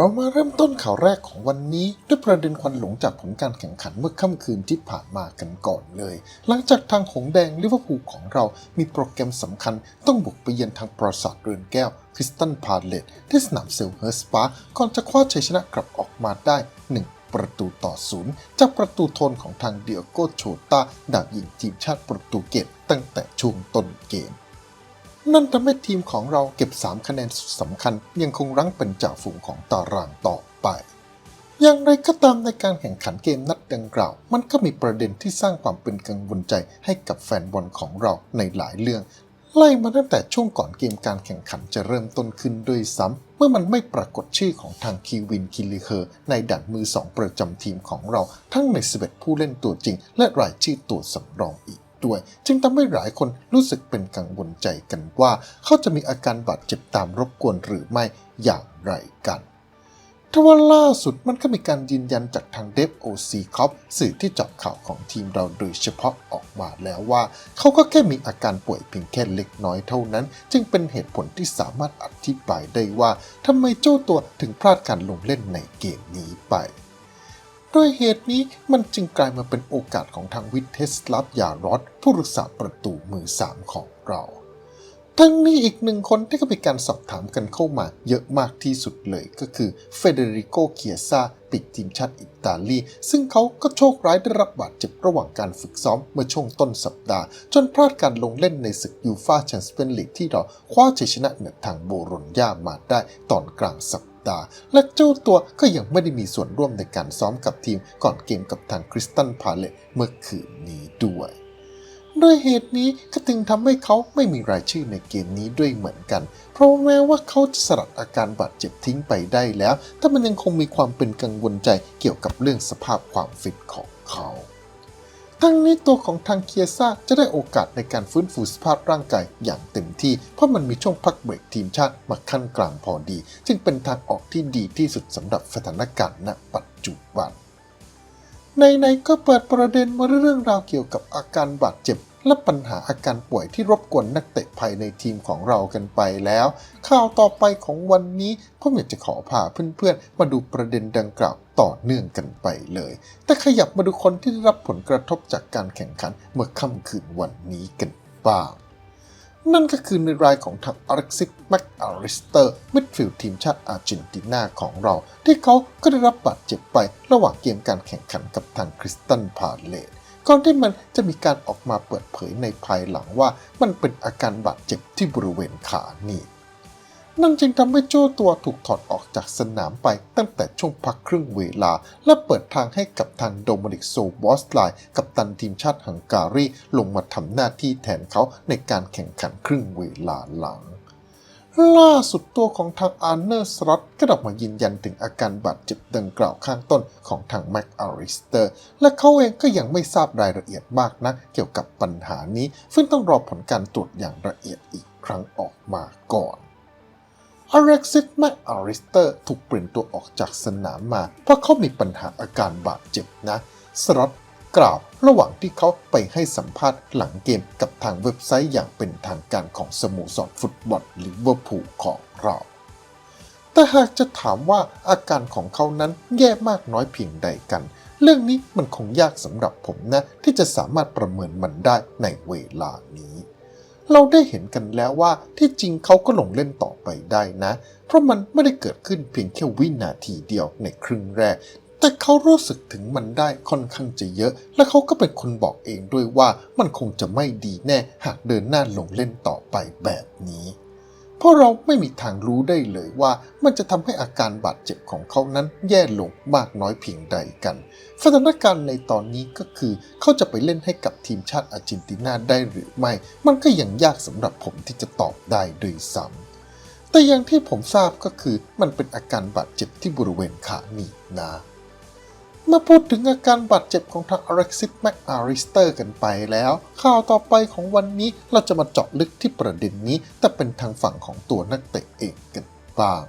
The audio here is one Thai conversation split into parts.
เรามาเริ่มต้นข่าวแรกของวันนี้ ด้วยประเด็นควันหลงจากผลการแข่งขันเมื่อค่ำคืนที่ผ่านมากันก่อนเลย หลังจากทางหงแดงลิเวอร์พูลของเรามีโปรแกรมสำคัญ ต้องบุกไปเยือนทางปราสาทเรือนแก้วคริสตันพาเลตที่สนามเซลเฮิร์สปาก่อนจะคว้าชัยชนะกลับออกมาได้ 1ประตูต่อศูนย์จากประตูโทนของทางเดียโกโชตาดาวยิงทีมชาติโปรตุเกสตั้งแต่ช่วงต้นเกม นั่นทำให้ทีมของเราเก็บ 3 คะแนนสำคัญ ยังคงรั้งเป็นจ่าฝูงของตารางต่อไป อย่างไรก็ตามในการแข่งขันเกมนัดดังกล่าว มันก็มีประเด็นที่สร้างความเป็นกังวลใจให้กับแฟนบอลของเราในหลายเรื่อง ไล่มาตั้งแต่ช่วงก่อนเกมการแข่งขันจะเริ่มต้นขึ้นด้วยซ้ำเมื่อมันไม่ปรากฏชื่อของทางคีวินคิลิเคอร์ในด่านมือสองประจำทีมของเรา ทั้งใน11ผู้เล่นตัวจริง และรายชื่อตัวสำรองอีก ด้วย จึงทำให้หลายคนรู้สึกเป็นกังวลใจกันว่า เขาจะมีอาการบาดเจ็บตามรบกวนหรือไม่อย่างไรกันทว่าล่าสุดมันก็มีการยืนยันจากทางเดฟโอซีคอปสื่อที่เจาะข่าวของทีมเราโดยเฉพาะออกมาแล้วว่า เขาก็แค่มีอาการป่วยเพียงแค่เล็กน้อยเท่านั้น จึงเป็นเหตุผลที่สามารถอธิบายได้ว่าทำไมเจ้าตัวถึงพลาดการลงเล่นในเกมนี้ไป ด้วยเหตุนี้มันจึงกลายมาเป็นโอกาสของทางวิทเทสลับยารอดผู้รักษาประตูมือสามของเราทั้งนี้อีกหนึ่งคนที่ก็มีการสอบถามกันเข้ามาเยอะมากที่สุดเลยก็คือเฟเดริโกเคียซาปีกทีมชาติอิตาลี ซึ่งเขาก็โชคร้ายได้รับบาดเจ็บระหว่างการฝึกซ้อมเมื่อช่วงต้นสัปดาห์ จนพลาดการลงเล่นในศึกยูฟาแชมเปี้ยนลีกที่เราคว้าชัยชนะเหนือทางโบโรญญามาได้ตอนกลางสัปาห์และเจ้าตัวก็ยังไม่ได้มีส่วนร่วมในการซ้อมกับทีมก่อนเกมกับทางคริสตันพาเลตเมื่อคืนนี้ด้วยด้วยเหตุนี้ก็จึงทำให้เขาไม่มีรายชื่อในเกมนี้ด้วยเหมือนกัน เพราะแม้ว่าเขาจะสลัดอาการบาดเจ็บทิ้งไปได้แล้ว แต่มันยังคงมีความเป็นกังวลใจเกี่ยวกับเรื่องสภาพความฟิตของเขา ทั้งนี้ตัวของทางเคียซ่าจะได้โอกาสในการฟื้นฟูสภาพร่างกายอย่างเต็มที่ เพราะมันมีช่วงพักเบรกทีมชาติมาขั้นกลางพอดี จึงเป็นทางออกที่ดีที่สุดสำหรับสถานการณ์ณปัจจุบันในๆก็เปิดประเด็นมาเรื่องราวเกี่ยวกับอาการบาดเจ็บ และปัญหาอาการป่วยที่รบกวนนักเตะภายในทีมของเรากันไปแล้ว ข่าวต่อไปของวันนี้ผมอยากจะขอพาเพื่อนๆ มาดูประเด็นดังกล่าว ต่อเนื่องกันไปเลย แต่ขยับมาดูคนที่ได้รับผลกระทบจากการแข่งขันเมื่อค่ำคืนวันนี้กันบ้าง นั่นก็คือในรายของทางอเล็กซิสแม็กอาริสเตอร์มิดฟิลด์ทีมชาติอาร์เจนตินาของเรา ที่เขาก็ได้รับบาดเจ็บไประหว่างเกมการแข่งขันกับทางคริสตันพาเลตก่อนที่มันจะมีการออกมาเปิดเผยในภายหลังว่ามันเป็นอาการบาดเจ็บที่บริเวณขาหนีบ นั่นจึงทำให้โจ้ตัวถูกถอดออกจากสนามไปตั้งแต่ช่วงพักครึ่งเวลา และเปิดทางให้กับทางโดมินิกโซบอสไลน์กับตันทีมชาติฮังการีลงมาทำหน้าที่แทนเขาในการแข่งขันครึ่งเวลาหลังล่าสุดตัวของทางอาร์เนอร์สล็อตก็ออกมายืนยันถึงอาการบาดเจ็บดังกล่าวข้างต้นของทางแม็กอาริสเตอร์ และเขาเองก็ยังไม่ทราบรายละเอียดมากนะเกี่ยวกับปัญหานี้ ซึ่งต้องรอผลการตรวจอย่างละเอียดอีกครั้งออกมาก่อน อเล็กซิสแมคอาริสเตอร์ถูกเปลี่ยนตัวออกจากสนามมา เพราะเขามีปัญหาอาการบาดเจ็บนะ สล็อตกล่าวระหว่างที่เขาไปให้สัมภาษณ์หลังเกมกับทางเว็บไซต์อย่างเป็นทางการของสโมสรฟุตบอลลิเวอร์พูลของเรา แต่หากจะถามว่าอาการของเขานั้นแย่มากน้อยเพียงใดกัน เรื่องนี้มันคงยากสำหรับผมนะ ที่จะสามารถประเมินมันได้ในเวลานี้ เราได้เห็นกันแล้วว่าที่จริงเขาก็ลงเล่นต่อไปได้นะ เพราะมันไม่ได้เกิดขึ้นเพียงแค่วินาทีเดียวในครึ่งแรก แต่เขารู้สึกถึงมันได้ค่อนข้างจะเยอะ และเขาก็เป็นคนบอกเองด้วยว่ามันคงจะไม่ดีแน่หากเดินหน้าลงเล่นต่อไปแบบนี้ เพราะเราไม่มีทางรู้ได้เลยว่ามันจะทำให้อาการบาดเจ็บของเขานั้นแย่ลงมากน้อยเพียงใดกัน สถานการณ์ในตอนนี้ก็คือ เขาจะไปเล่นให้กับทีมชาติอาร์เจนตินาได้หรือไม่ มันก็ยังยากสำหรับผมที่จะตอบได้ด้วยซ้ำแต่อย่างที่ผมทราบก็คือมันเป็นอาการบาดเจ็บที่บริเวณขาหนีบนะ เมื่อพูดถึงอาการบาดเจ็บของทางอเล็กซิสแมกอาริสเตอร์กันไปแล้ว ข่าวต่อไปของวันนี้เราจะมาเจาะลึกที่ประเด็นนี้ แต่เป็นทางฝั่งของตัวนักเตะเองกันบ้าง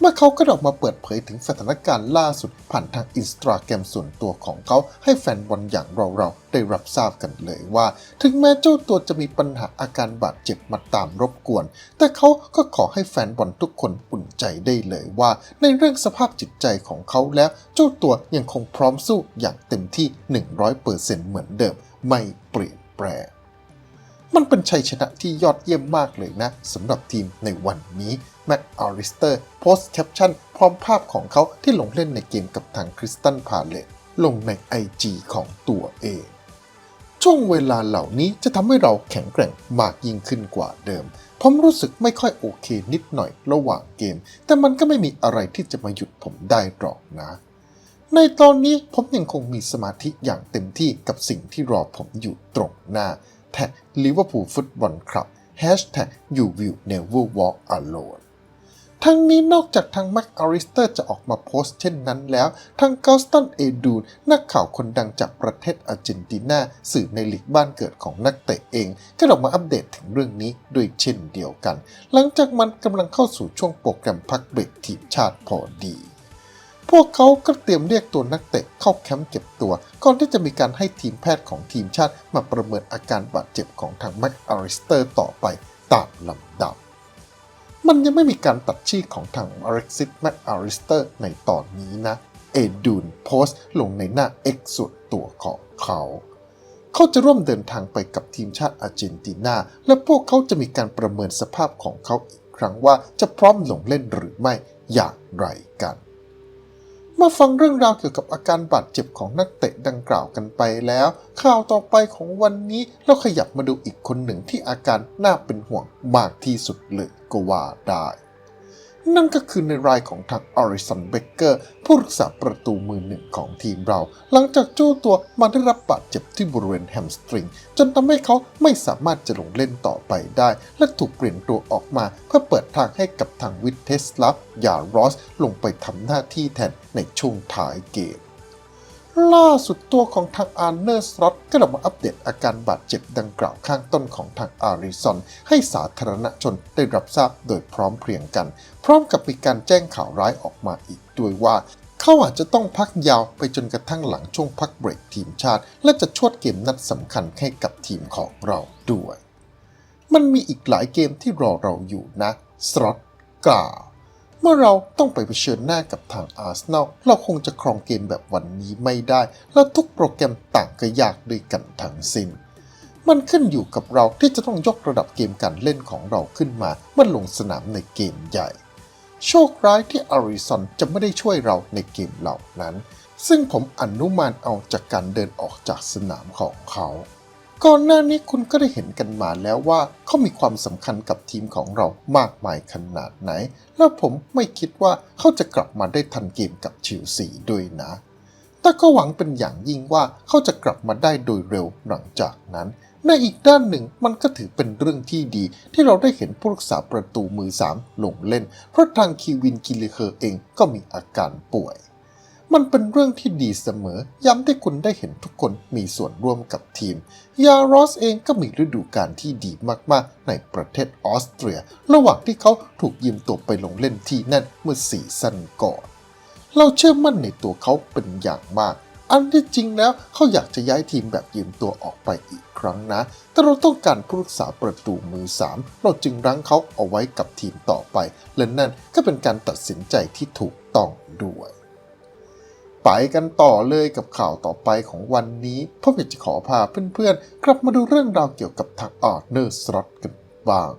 เมื่อเขาก็ได้ออกมาเปิดเผยถึงสถานการณ์ล่าสุดผ่านทางอินสตาแกรมส่วนตัวของเขาให้แฟนบอลอย่างเราๆ ได้รับทราบกันเลยว่า ถึงแม้เจ้าตัวจะมีปัญหาอาการบาดเจ็บมาตามรบกวน แต่เขาก็ขอให้แฟนบอลทุกคนอุ่นใจได้เลยว่า ในเรื่องสภาพจิตใจของเขาแล้ว เจ้าตัวยังคงพร้อมสู้อย่างเต็มที่ 100%เหมือนเดิม ไม่เปลี่ยนแปลง มันเป็นชัยชนะที่ยอดเยี่ยมมากเลยนะสำหรับทีมในวันนี้แม็กอาริสเตอร์โพสต์แคปชั่นพร้อมภาพของเขาที่ลงเล่นในเกมกับทางคริสตันพาเลตลงใน IG ของตัวเอง ช่วงเวลาเหล่านี้จะทำให้เราแข็งแกร่งมากยิ่งขึ้นกว่าเดิม ผมรู้สึกไม่ค่อยโอเคนิดหน่อยระหว่างเกม แต่มันก็ไม่มีอะไรที่จะมาหยุดผมได้หรอกนะ ในตอนนี้ผมยังคงมีสมาธิอย่างเต็มที่กับสิ่งที่รอผมอยู่ตรงหน้า แท็กลิเวอร์พูลฟุตบอลคลับ Hashtag you will never walk alone ทั้งนี้นอกจากทางแม็กอาริสเตอร์จะออกมาโพสต์เช่นนั้นแล้วทางกอสตันเอดูนนักข่าวคนดังจากประเทศอาร์เจนตินาสื่อในหลีกบ้านเกิดของนักเตะเอง ก็ออกมาอัปเดตถึงเรื่องนี้ด้วยเช่นเดียวกัน หลังจากมันกำลังเข้าสู่ช่วงโปรแกรมพักเบรกทีมชาติพอดี พวกเขาก็เตรียมเรียกตัวนักเตะเข้าแคมป์เก็บตัว ก่อนที่จะมีการให้ทีมแพทย์ของทีมชาติมาประเมินอาการบาดเจ็บของทางแม็กอาริสเตอร์ต่อไปตามลำดับ มันยังไม่มีการตัดชื่อของทางอเร็กซิสแม็กอาริสเตอร์ในตอนนี้นะ เอดูนโพสต์ลงในหน้า X ส่วนตัวของเขา เขาจะร่วมเดินทางไปกับทีมชาติอาร์เจนตินา และพวกเขาจะมีการประเมินสภาพของเขาอีกครั้งว่าจะพร้อมลงเล่นหรือไม่อย่างไรกัน มาฟังเรื่องราวเกี่ยวกับอาการบาดเจ็บของนักเตะดังกล่าวกันไปแล้ว ข่าวต่อไปของวันนี้เราขยับมาดูอีกคนหนึ่งที่อาการน่าเป็นห่วงมากที่สุดเลยก็ว่าได้ นั่นก็คือในรายของทางออริสันเบเกอร์ผู้รักษาประตูมือหนึ่งของทีมเรา หลังจากเจ้าตัวมาได้รับบาดเจ็บที่บริเวณแฮมสตริง จนทำให้เขาไม่สามารถจะลงเล่นต่อไปได้ และถูกเปลี่ยนตัวออกมา เพื่อเปิดทางให้กับทางวิทเทสลับยารอสลงไปทำหน้าที่แทนในช่วงท้ายเกม ล่าสุดตัวของทางอาร์เนอร์สล็อตก็ออกมาอัปเดตอาการบาดเจ็บดังกล่าวข้างต้นของทางอาริซอนให้สาธารณชนได้รับทราบโดยพร้อมเพรียงกัน พร้อมกับมีการแจ้งข่าวร้ายออกมาอีกด้วยว่าเขาอาจจะต้องพักยาวไปจนกระทั่งหลังช่วงพักเบรกทีมชาติ และจะชวดเกมนัดสำคัญให้กับทีมของเราด้วย มันมีอีกหลายเกมที่รอเราอยู่นะสล็อตกล่าว มื่อเราต้องไปเผชิญหน้ากับทางอาร์เซนอลเราคงจะครองเกมแบบวันนี้ไม่ได้ และทุกโปรแกรมต่างก็ยากด้วยกันทั้งสิ้นมันขึ้นอยู่กับเราที่จะต้องยกระดับเกมการเล่นของเราขึ้นมาเมื่อลงสนามในเกมใหญ่ โชคร้ายที่อาริสันจะไม่ได้ช่วยเราในเกมเหล่านั้น ซึ่งผมอนุมานเอาจากการเดินออกจากสนามของเขา ก่อนหน้านี้คุณก็ได้เห็นกันมาแล้วว่าเขามีความสำคัญกับทีมของเรามากมายขนาดไหน และผมไม่คิดว่าเขาจะกลับมาได้ทันเกมกับชิลซีด้วยนะ แต่ก็หวังเป็นอย่างยิ่งว่าเขาจะกลับมาได้โดยเร็วหลังจากนั้น ในอีกด้านหนึ่งมันก็ถือเป็นเรื่องที่ดี ที่เราได้เห็นผู้รักษาประตูมือสามลงเล่น เพราะทางคีวินกิลิเคอร์เองก็มีอาการป่วย มันเป็นเรื่องที่ดีเสมอ ย้ำที่คุณได้เห็นทุกคนมีส่วนร่วมกับทีม ยารอสเองก็มีฤดูกาลที่ดีมากๆ ในประเทศออสเตรีย ระหว่างที่เขาถูกยืมตัวไปลงเล่นที่นั่นเมื่อสี่ซันก่อน เราเชื่อมั่นในตัวเขาเป็นอย่างมาก อันที่จริงแล้วเขาอยากจะย้ายทีมแบบยืมตัวออกไปอีกครั้งนะ แต่เราต้องการผู้รักษาประตูมือสามเราจึงรั้งเขาเอาไว้กับทีมต่อไป และนั่นก็เป็นการตัดสินใจที่ถูกต้องด้วย ไปกันต่อเลยกับข่าวต่อไปของวันนี้ผมอยากจะขอพาเพื่อนๆ กลับมาดูเรื่องราวเกี่ยวกับทางอาร์เนอร์สล็อตกันบ้าง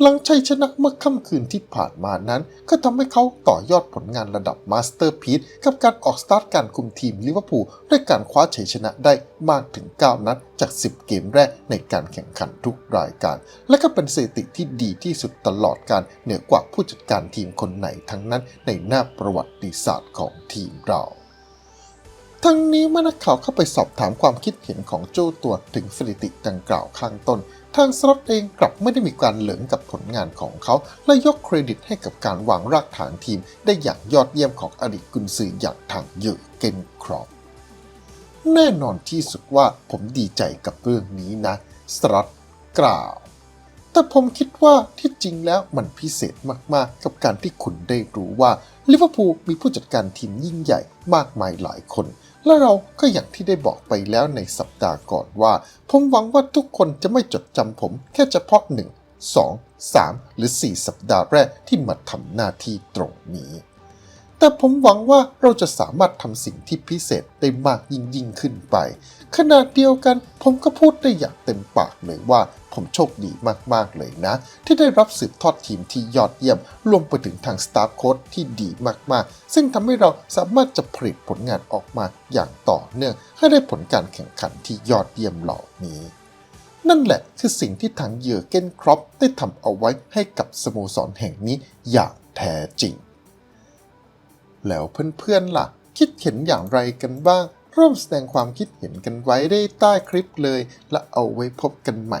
หลังชัยชนะเมื่อค่ำคืนที่ผ่านมานั้น ก็ทำให้เขาต่อยอดผลงานระดับมาสเตอร์พีซกับการออกสตาร์ทการคุมทีมลิเวอร์พูลด้วยการคว้าชัยชนะได้มากถึง 9 นัดจาก 10 เกมแรกในการแข่งขันทุกรายการ และก็เป็นสถิติที่ดีที่สุดตลอดการเหนือกว่าผู้จัดการทีมคนไหนทั้งนั้นในหน้าประวัติศาสตร์ของทีมเรา ทั้งนี้เมื่อนักข่าวเข้าไปสอบถามความคิดเห็นของโจ้ตัวถึงสถิติดังกล่าวข้างต้น ทางสล็อตเองกลับไม่ได้มีการเหลิงกับผลงานของเขา และยกเครดิตให้กับการวางรากฐานทีม ได้อย่างยอดเยี่ยมของอดีตกุนซืออย่างทางเยอเกนครอปแน่นอนที่สุดว่าผมดีใจกับเรื่องนี้นะสล็อตกล่าว แต่ผมคิดว่าที่จริงแล้วมันพิเศษมากๆ กับการที่คุณได้รู้ว่าลิเวอร์พูลมีผู้จัดการทีมยิ่งใหญ่มากมายหลายคน และเราก็อย่างที่ได้บอกไปแล้วในสัปดาห์ก่อนว่า ผมหวังว่าทุกคนจะไม่จดจำผมแค่เฉพาะ 1 2 3 หรือ 4 สัปดาห์แรกที่มาทำหน้าที่ตรงนี้ แต่ผมหวังว่าเราจะสามารถทำสิ่งที่พิเศษได้มากยิ่งยิ่งขึ้นไปขณะเดียวกันผมก็พูดได้อย่างเต็มปากเลยว่า ผมโชคดีมาก ๆ เลยนะ ที่ได้รับสืบทอดทีมที่ยอดเยี่ยม รวมไปถึงทางสตาฟโค้ชที่ดีมาก ๆ ซึ่งทำให้เราสามารถจะผลิตผลงานออกมาอย่างต่อเนื่อง ให้ได้ผลการแข่งขันที่ยอดเยี่ยมเหล่านี้นั่นแหละคือสิ่งที่ทางเยอเกนครอปได้ทำเอาไว้ให้กับสโมสรแห่งนี้อย่างแท้จริง แล้วเพื่อนๆล่ะ คิดเห็นอย่างไรกันบ้าง ร่วมแสดงความคิดเห็นกันไว้ได้ใต้คลิปเลย และเอาไว้พบกันใหม่